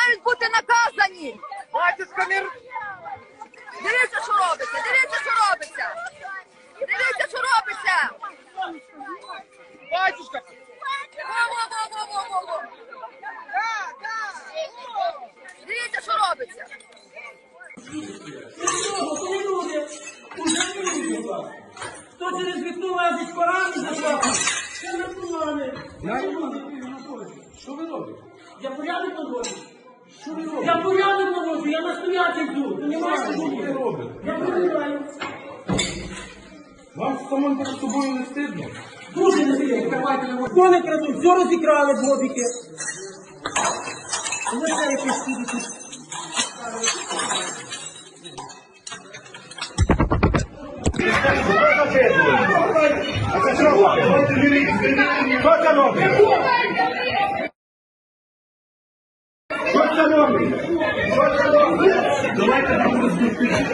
мають бути наказані. Батюшка не... Дивіться, що робиться, дивіться, що робиться. Дивіться, що робиться. Батюшка! Во-во-во-во-во-во. Дивіться, що робиться. Коли люди уже не люди. Хто через вікно лазить порами заплатить? Це наркомани. Що ви робите? Я порядок наводжу. Що ви? Я порядок наводжу, я настояти йду. Понімаєш, що Що ви робите? Я перебираю. Вам самим перед собою не стидно? Дуже не на Кони крадуть, все розікрали бобіки. Ось це якесь тут. А це що? Що це робить? Що це робить? Що це робить? Давайте нам розбудити.